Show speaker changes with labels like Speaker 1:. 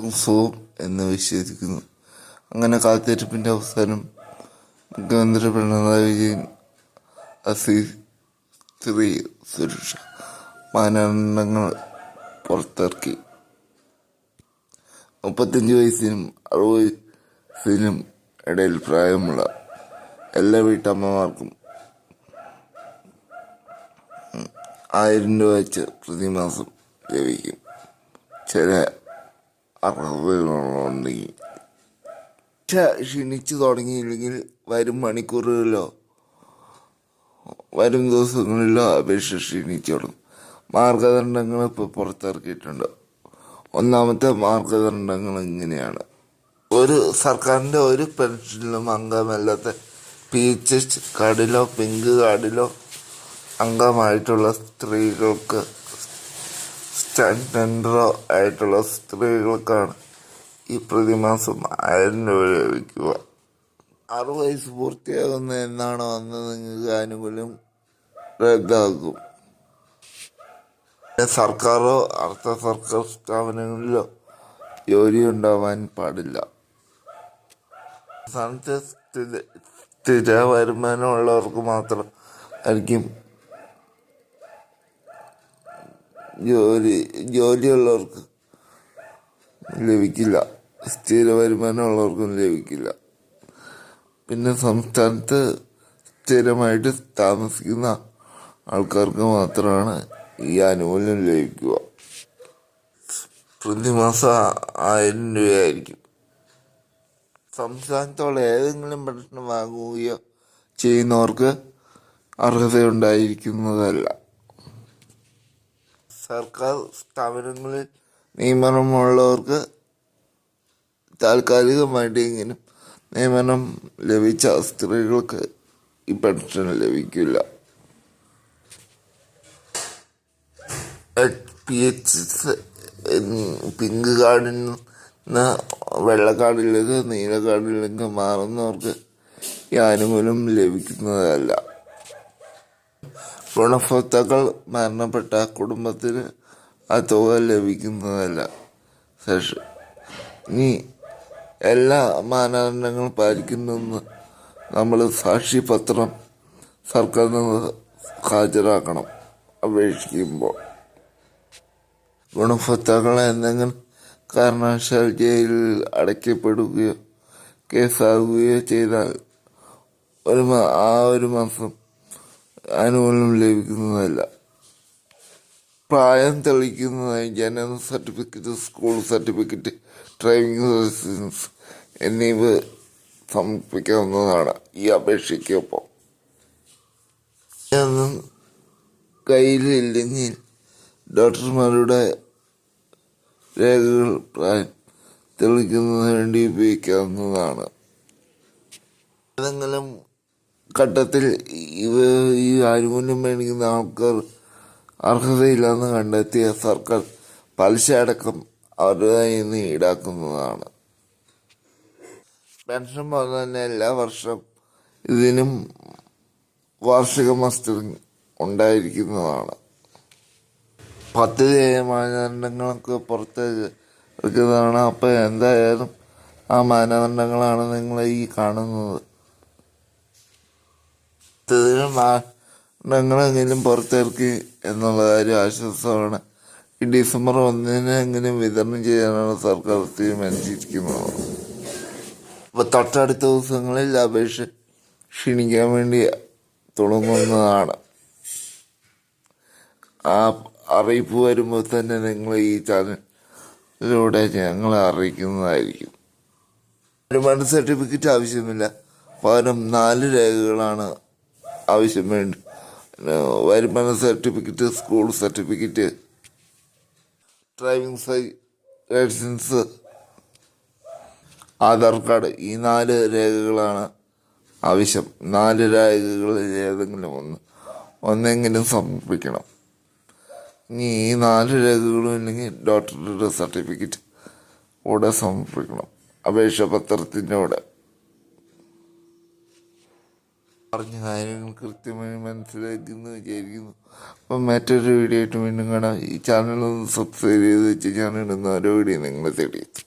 Speaker 1: സുഖം എന്ന് വിശ്വസിക്കുന്നു. അങ്ങനെ കാത്തിരിപ്പിന്റെ അവസാനം മുഖ്യമന്ത്രി പിണറായി വിജയൻ അസീസ് സുരക്ഷ മാനദണ്ഡങ്ങൾ പുറത്തിറക്കി. മുപ്പത്തഞ്ച് വയസ്സിനും അറുപത് വയസ്സിനും ഇടയിൽ പ്രായമുള്ള എല്ലാ വീട്ടമ്മമാർക്കും ആയിരം രൂപ വെച്ച് പ്രതിമാസം ലഭിക്കും. ചില അർഹതകളുണ്ടെങ്കിൽ ക്ഷ- ക്ഷീണിച്ചു തുടങ്ങിയില്ലെങ്കിൽ വരും മണിക്കൂറുകളിലോ വരും ദിവസങ്ങളിലോ അപേക്ഷ ക്ഷീണിച്ചു തുടങ്ങും മാർഗദണ്ഡങ്ങൾ ഇപ്പോൾ പുറത്തിറക്കിയിട്ടുണ്ട്. ഒന്നാമത്തെ മാർഗദണ്ഡങ്ങൾ ഇങ്ങനെയാണ്. ഒരു സർക്കാരിന്റെ ഒരു പെൻഷനിലും അംഗമല്ലാത്ത പി എച്ച് എച്ച് കാർഡിലോ പിങ്ക് കാർഡിലോ അംഗമായിട്ടുള്ള സ്ത്രീകൾക്ക് സ്റ്റാൻഡൻഡറോ ആയിട്ടുള്ള സ്ത്രീകൾക്കാണ് ഈ പ്രതിമാസം ആയിരം രൂപ ലഭിക്കുക. ആറ് വയസ്സ് പൂർത്തിയാകുന്ന എന്നാണോ അന്ന് നിങ്ങൾക്ക് ആനുകൂല്യം റദ്ദാക്കും. സർക്കാരോ അർദ്ധ സർക്കാർ സ്ഥാപനങ്ങളിലോ ജോലി ഉണ്ടാവാൻ പാടില്ല. സംസ്ഥാനത്തെ സ്ഥിര വരുമാനമുള്ളവർക്ക് മാത്രം ആയിരിക്കും ജോലി ജോലിയുള്ളവർക്ക് ലഭിക്കില്ല. സ്ഥിര വരുമാനമുള്ളവർക്കും ലഭിക്കില്ല. പിന്നെ സംസ്ഥാനത്ത് സ്ഥിരമായിട്ട് താമസിക്കുന്ന ആൾക്കാർക്ക് മാത്രമാണ് ഈ ആനുകൂല്യം ലഭിക്കുക. പ്രതിമാസം ആയിരം രൂപയായിരിക്കും. സംസ്ഥാനത്തോളം ഏതെങ്കിലും പ്രശ്നം വാങ്ങുകയോ ചെയ്യുന്നവർക്ക് അർഹതയുണ്ടായിരിക്കുന്നതല്ല. സർക്കാർ സ്ഥാപനങ്ങളിൽ നിയമനമുള്ളവർക്ക് താൽക്കാലികമായിട്ടെങ്കിലും നിയമനം ലഭിച്ച സ്ത്രീകൾക്ക് ഈ പെൻഷൻ ലഭിക്കില്ല. പി എച്ച് പിങ്ക് കാർഡിൽ നിന്ന് വെള്ള കാർഡിലേക്ക് നീല കാർഡിലേക്ക് മാറുന്നവർക്ക് ഈ ആനുകൂല്യം ലഭിക്കുന്നതല്ല. ഗുണഭോക്താക്കൾ മരണപ്പെട്ട കുടുംബത്തിന് ആ തുക ലഭിക്കുന്നതല്ല. ശേഷം ഇനി എല്ലാ മാനദണ്ഡങ്ങളും പാലിക്കുന്നെന്ന് നമ്മൾ സാക്ഷിപത്രം നിന്ന് ഹാജരാക്കണം അപേക്ഷിക്കുമ്പോൾ. ഗുണഭോക്താക്കൾ എന്തെങ്കിലും കാരണവശാൽ ജയിലിൽ അടയ്ക്കപ്പെടുകയോ കേസാകുകയോ ചെയ്താൽ ഒരു ആ ഒരു മാസം ആനുകൂല്യം ലഭിക്കുന്നതല്ല. പ്രായം തെളിയിക്കുന്നതായി ജനന certificate school certificate driving licence എന്നിവ സമർപ്പിക്കാവുന്നതാണ് ഈ അപേക്ഷയ്ക്കൊപ്പം. ഇതൊന്നും കയ്യിലില്ലെങ്കിൽ ഡോക്ടർമാരുടെ രേഖകൾ പ്രായം തെളിയിക്കുന്നതിന് വേണ്ടി ഉപയോഗിക്കാവുന്നതാണ്. ഏതെങ്കിലും ഘട്ടത്തിൽ ഇവ ഈ ആനുകൂല്യം മേടിക്കുന്ന ആൾക്കാർ അർഹതയില്ലെന്ന് കണ്ടെത്തിയ സർക്കാർ പലിശ അടക്കം അവരുടെ നിന്ന് ഈടാക്കുന്നതാണ്. പെൻഷൻ പോലെ തന്നെ എല്ലാ വർഷവും ഇതിനും വാർഷിക മസ്റ്ററിങ് ഉണ്ടായിരിക്കുന്നതാണ്. പത്ത് മാനദണ്ഡങ്ങളൊക്കെ പുറത്ത് എടുക്കുന്നതാണ്. അപ്പോൾ എന്തായാലും ആ മാനദണ്ഡങ്ങളാണ് നിങ്ങൾ ഈ കാണുന്നത്. ഇതിന് മാനദണ്ഡങ്ങളെങ്കിലും പുറത്തിറക്കി എന്നുള്ള കാര്യം ആശ്വാസമാണ്. ഈ ഡിസംബർ ഒന്നിനെങ്കിലും വിതരണം ചെയ്യാനാണ് സർക്കാർ തീരുമാനിച്ചിരിക്കുന്നത്. അപ്പോൾ തൊട്ടടുത്ത ദിവസങ്ങളിൽ അപേക്ഷ ക്ഷണിക്കാൻ വേണ്ടി തുടങ്ങുന്നതാണ്. ആ അറിയിപ്പ് വരുമ്പോൾ തന്നെ നിങ്ങൾ ഈ ചാനലിലൂടെ ഞങ്ങളെ അറിയിക്കുന്നതായിരിക്കും. വരുമാന സർട്ടിഫിക്കറ്റ് ആവശ്യമില്ല. പകരം നാല് രേഖകളാണ് ആവശ്യം വേണ്ടി പിന്നെ വരുമാന certificate school certificate driving licence Aadhaar card ഈ നാല് രേഖകളാണ് ആവശ്യം. നാല് രേഖകളിൽ ഏതെങ്കിലും ഒന്ന് ഒന്നെങ്കിലും സമർപ്പിക്കണം. ഇനി ഈ നാല് രേഖകളും ഇല്ലെങ്കിൽ ഡോക്ടറുടെ സർട്ടിഫിക്കറ്റ് കൂടെ സമർപ്പിക്കണം. അപേക്ഷാപത്രത്തിന്റെ കൂടെ. പറഞ്ഞ കാര്യങ്ങൾ കൃത്യമായി മനസ്സിലാക്കുന്നു വിചാരിക്കുന്നു. അപ്പം മറ്റൊരു വീഡിയോ ആയിട്ട് വീണ്ടും കാണാം. ഈ ചാനലൊന്ന് സബ്സ്ക്രൈബ് ചെയ്ത് വെച്ച് ഞാനിടുന്ന ഓരോ വീഡിയോ നിങ്ങളെ തേടിയെത്തും